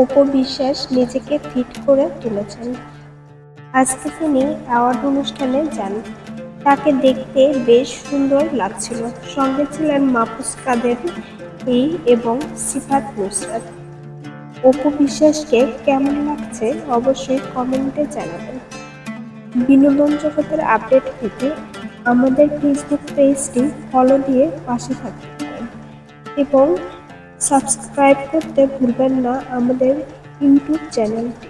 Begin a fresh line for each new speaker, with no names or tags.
অপু নিজেকে ফিট করে তুলেছেন। আজকে তিনি অ্যাওয়ার্ড অনুষ্ঠানে যান। তাকে দেখতে বেশ সুন্দর লাগছিল। সঙ্গে ছিলেন মাহফুজ কাদের এই এবং সিফাত নুসরাত অপু বিশ্বাসকে কেমন লাগছে অবশ্যই কমেন্টে জানাবেন। বিনোদন জগতের আপডেট পেতে আমাদের ফেসবুক পেজটি ফলো দিয়ে পাশে থাকতে পারেন এবং সাবস্ক্রাইব করতে ভুলবেন না আমাদের ইউটিউব চ্যানেলটি